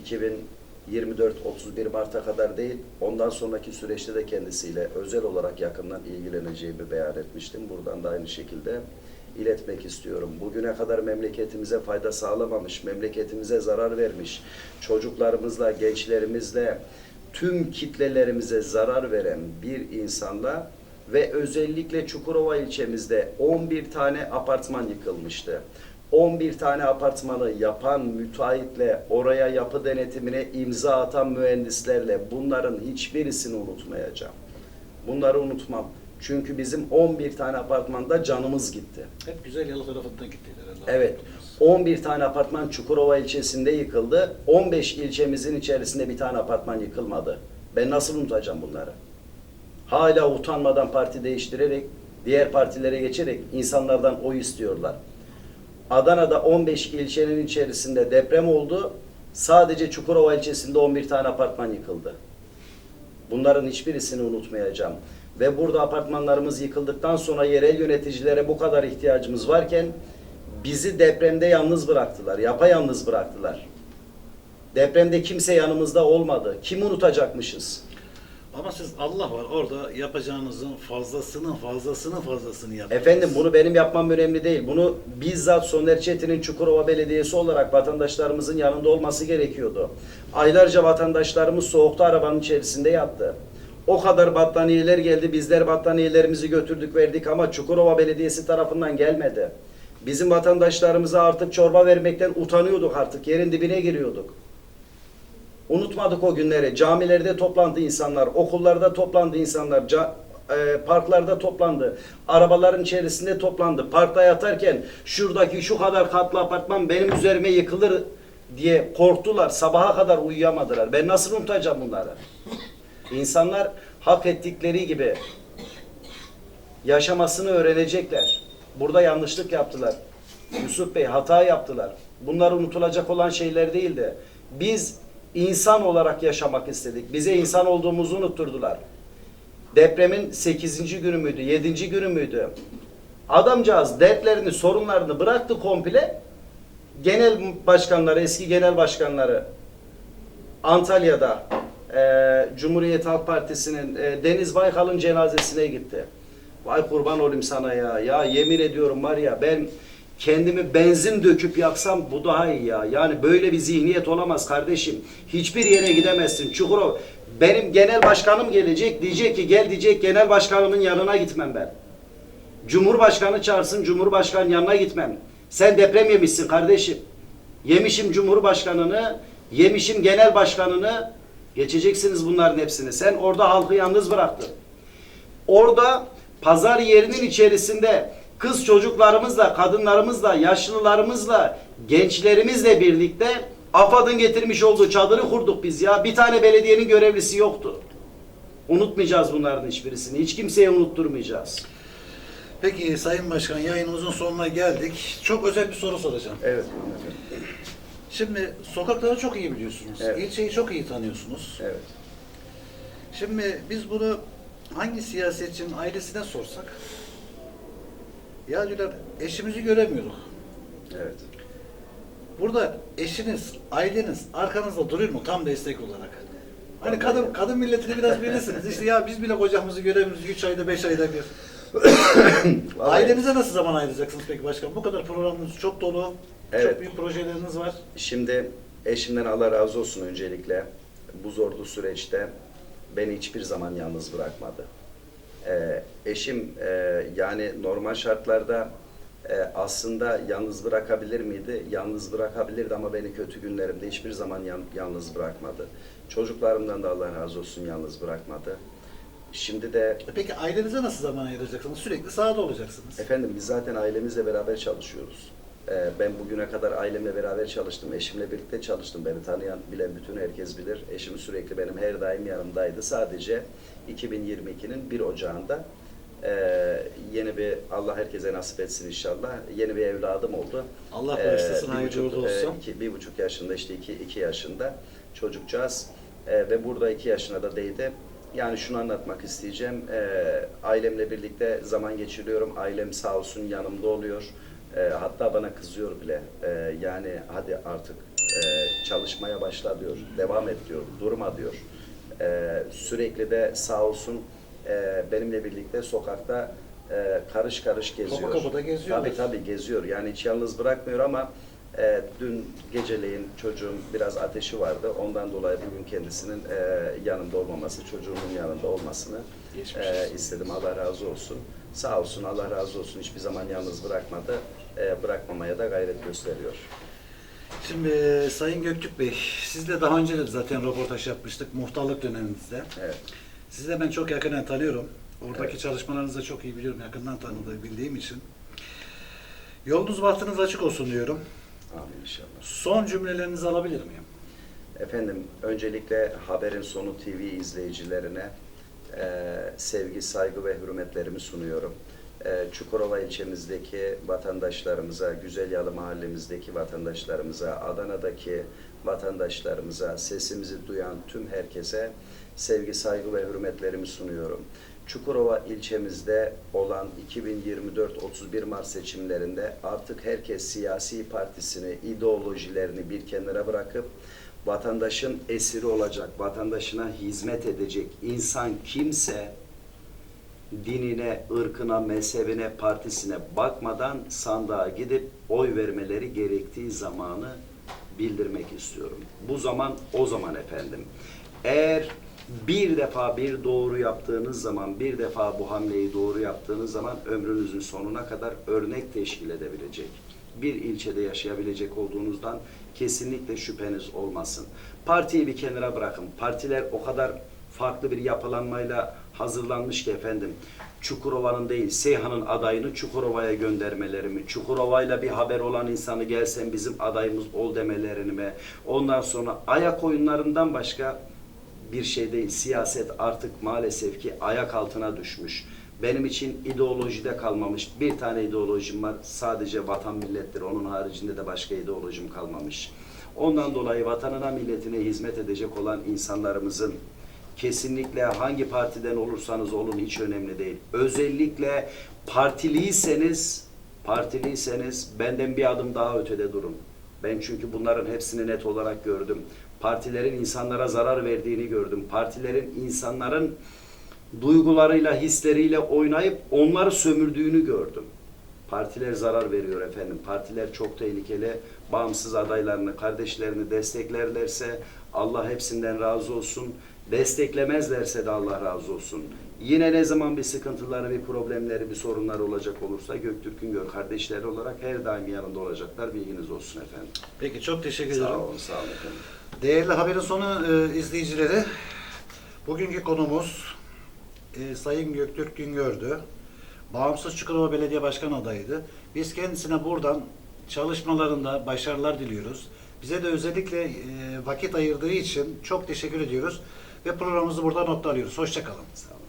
2024-31 Mart'a kadar değil, ondan sonraki süreçte de kendisiyle özel olarak yakından ilgileneceğimi beyan etmiştim. Buradan da aynı şekilde iletmek istiyorum. Bugüne kadar memleketimize fayda sağlamamış, memleketimize zarar vermiş, çocuklarımızla, gençlerimizle, tüm kitlelerimize zarar veren bir insanla ve özellikle Çukurova ilçemizde 11 tane apartman yıkılmıştı. 11 tane apartmanı yapan müteahhitle, oraya yapı denetimine imza atan mühendislerle bunların hiçbirisini unutmayacağım. Bunları unutmam. Çünkü bizim 11 tane apartmanda canımız gitti. Hep güzel yalı tarafından gittiler. Allah Evet. razı olsun. 11 tane apartman Çukurova ilçesinde yıkıldı. 15 ilçemizin içerisinde bir tane apartman yıkılmadı. Ben nasıl unutacağım bunları? Hala utanmadan parti değiştirerek, diğer partilere geçerek insanlardan oy istiyorlar. Adana'da 15 ilçenin içerisinde deprem oldu. Sadece Çukurova ilçesinde 11 tane apartman yıkıldı. Bunların hiçbirisini unutmayacağım. Ve burada apartmanlarımız yıkıldıktan sonra yerel yöneticilere bu kadar ihtiyacımız varken bizi depremde yalnız bıraktılar. Yapayalnız bıraktılar. Depremde kimse yanımızda olmadı. Kim unutacakmışız? Ama siz Allah var orada yapacağınızın fazlasının fazlasının fazlasını yaptınız. Efendim bunu benim yapmam önemli değil. Bunu bizzat Soner Çetin'in Çukurova Belediyesi olarak vatandaşlarımızın yanında olması gerekiyordu. Aylarca vatandaşlarımız soğukta arabanın içerisinde yattı. O kadar battaniyeler geldi. Bizler battaniyelerimizi götürdük verdik ama Çukurova Belediyesi tarafından gelmedi. Bizim vatandaşlarımıza artık çorba vermekten utanıyorduk artık. Yerin dibine giriyorduk. Unutmadık o günleri. Camilerde toplandı insanlar, okullarda toplandı insanlar, e, parklarda toplandı, arabaların içerisinde toplandı. Parkta yatarken şuradaki şu kadar katlı apartman benim üzerime yıkılır diye korktular. Sabaha kadar uyuyamadılar. Ben nasıl unutacağım bunları? İnsanlar hak ettikleri gibi yaşamasını öğrenecekler. Burada yanlışlık yaptılar. Yusuf Bey hata yaptılar. Bunlar unutulacak olan şeyler değildi. Biz insan olarak yaşamak istedik. Bize insan olduğumuzu unutturdular. Depremin 8. günü müydü, 7. günü müydü? Adamcağız dertlerini, sorunlarını bıraktı komple. Genel başkanları, eski genel başkanları Antalya'da e, Cumhuriyet Halk Partisi'nin e, Deniz Baykal'ın cenazesine gitti. Vay kurban olayım sana ya. Ya yemin ediyorum var ya ben kendimi benzin döküp yaksam bu daha iyi ya. Yani böyle bir zihniyet olamaz kardeşim. Hiçbir yere gidemezsin. Çukurov. Benim genel başkanım gelecek diyecek ki gel diyecek genel başkanımın yanına gitmem ben. Cumhurbaşkanı çağırsın Cumhurbaşkanı yanına gitmem. Sen deprem yemişsin kardeşim. Yemişim Cumhurbaşkanını, yemişim genel başkanını. Geçeceksiniz bunların hepsini. Sen orada halkı yalnız bıraktın. Orada pazar yerinin içerisinde kız çocuklarımızla, kadınlarımızla, yaşlılarımızla, gençlerimizle birlikte AFAD'ın getirmiş olduğu çadırı kurduk biz ya. Bir tane belediyenin görevlisi yoktu. Unutmayacağız bunların hiçbirisini. Hiç kimseye unutturmayacağız. Peki Sayın Başkan yayınımızın sonuna geldik. Çok özel bir soru soracağım. Evet. Şimdi sokakları çok iyi biliyorsunuz. Evet. İlçeyi çok iyi tanıyorsunuz. Evet. Şimdi biz bunu hangi siyasetçinin ailesine sorsak ya diyorlar eşimizi göremiyorduk. Evet. Burada eşiniz, aileniz arkanızda duruyor mu tam destek olarak? Hani Vallahi kadın ya. kadın milletini biraz bilirsiniz. İşte ya biz bile kocamızı göremiyoruz 3 ayda 5 ayda bir. Ailenize nasıl zaman ayıracaksınız peki başkan? Bu kadar programınız çok dolu. Evet. Çok büyük projeleriniz var. Şimdi eşimden Allah razı olsun öncelikle. Bu zorlu süreçte beni hiçbir zaman yalnız bırakmadı. Ee, eşim e, yani normal şartlarda e, aslında yalnız bırakabilir miydi? Yalnız bırakabilirdi ama beni kötü günlerimde hiçbir zaman yan- yalnız bırakmadı. Çocuklarımdan da Allah razı olsun yalnız bırakmadı. Şimdi de E Peki ailenize nasıl zaman ayıracaksınız? Sürekli sahada olacaksınız. Efendim biz zaten ailemizle beraber çalışıyoruz. Ee, ben bugüne kadar ailemle beraber çalıştım. Eşimle birlikte çalıştım. Beni tanıyan, bilen bütün herkes bilir. Eşim sürekli benim her daim yanımdaydı. Sadece 2022'nin 1 Ocağı'nda e, yeni bir, Allah herkese nasip etsin inşallah, yeni bir evladım oldu. Allah Ee, bağışlasın, bir hayırlı uğurlu e, olsun. iki, bir buçuk yaşında işte iki, iki yaşında çocukcağız. E, ve burada iki yaşına da değdi. Yani şunu anlatmak isteyeceğim. E, ailemle birlikte zaman geçiriyorum. Ailem sağ olsun yanımda oluyor. E, hatta bana kızıyor bile. E, yani hadi artık e, çalışmaya başla diyor, devam et diyor, durma diyor. E, sürekli de sağ olsun e, benimle birlikte sokakta e, karış karış geziyor. Kapı kapıda geziyorlar. Tabii tabii geziyor. Yani hiç yalnız bırakmıyor ama e, dün geceleyin çocuğum biraz ateşi vardı. Ondan dolayı bugün kendisinin e, yanında olmaması, çocuğumun yanında olmasını e, istedim. Allah razı olsun. Sağ olsun, Allah razı olsun. Hiçbir zaman yalnız bırakmadı. E, bırakmamaya da gayret gösteriyor. Şimdi Sayın Göktürk Bey, sizle daha önce de zaten röportaj yapmıştık muhtarlık döneminizde. Evet. Sizi de ben çok yakından tanıyorum. Oradaki Evet. çalışmalarınızı da çok iyi biliyorum, yakından tanıdığı bildiğim için. Yolunuz bahtınız açık olsun diyorum. Amin inşallah. Son cümlelerinizi alabilir miyim? Efendim öncelikle Haberin Sonu TV izleyicilerine e, sevgi, saygı ve hürmetlerimi sunuyorum. E, Çukurova ilçemizdeki vatandaşlarımıza, Güzelyalı mahallemizdeki vatandaşlarımıza, Adana'daki vatandaşlarımıza, sesimizi duyan tüm herkese sevgi, saygı ve hürmetlerimi sunuyorum. Çukurova ilçemizde olan 2024-31 Mart seçimlerinde artık herkes siyasi partisini, ideolojilerini bir kenara bırakıp vatandaşın esiri olacak, vatandaşına hizmet edecek insan kimse dinine, ırkına, mezhebine, partisine bakmadan sandığa gidip oy vermeleri gerektiği zamanı bildirmek istiyorum. Bu zaman o zaman efendim. Eğer bir defa bir doğru yaptığınız zaman, bir defa bu hamleyi doğru yaptığınız zaman ömrünüzün sonuna kadar örnek teşkil edebilecek bir ilçede yaşayabilecek olduğunuzdan kesinlikle şüpheniz olmasın. Partiyi bir kenara bırakın. Partiler o kadar farklı bir yapılanmayla hazırlanmış ki efendim. Çukurova'nın değil, Seyhan'ın adayını Çukurova'ya göndermeleri mi? Çukurova'yla bir haber olan insanı gelsen bizim adayımız ol demelerini mi? Ondan sonra ayak oyunlarından başka bir şey değil. Siyaset artık maalesef ki ayak altına düşmüş. Benim için ideolojide kalmamış. Bir tane ideolojim var. Sadece vatan millettir. Onun haricinde de başka ideolojim kalmamış. Ondan dolayı vatanına milletine hizmet edecek olan insanlarımızın kesinlikle hangi partiden olursanız olun hiç önemli değil. Özellikle partiliyseniz partiliyseniz benden bir adım daha ötede durun. Ben çünkü bunların hepsini net olarak gördüm. Partilerin insanlara zarar verdiğini gördüm. Partilerin insanların duygularıyla, hisleriyle oynayıp onları sömürdüğünü gördüm. Partiler zarar veriyor efendim. Partiler çok tehlikeli. Bağımsız adaylarını, kardeşlerini desteklerlerse Allah hepsinden razı olsun. Desteklemezlerse de Allah razı olsun. Yine ne zaman bir sıkıntıları, bir problemleri, bir sorunlar olacak olursa Göktürk Güngör kardeşleri olarak her daim yanında olacaklar. Bilginiz olsun efendim. Peki çok teşekkür Sağ ederim. olun, sağ olun efendim. Değerli haberin sonu e, izleyicileri, bugünkü konumuz e, Sayın Göktürk Güngör'dü. Bağımsız Çukurova Belediye Başkan adayıydı. Biz kendisine buradan çalışmalarında başarılar diliyoruz. Bize de özellikle e, vakit ayırdığı için çok teşekkür ediyoruz ve programımızı burada noktalıyoruz. Hoşçakalın. Sağ olun.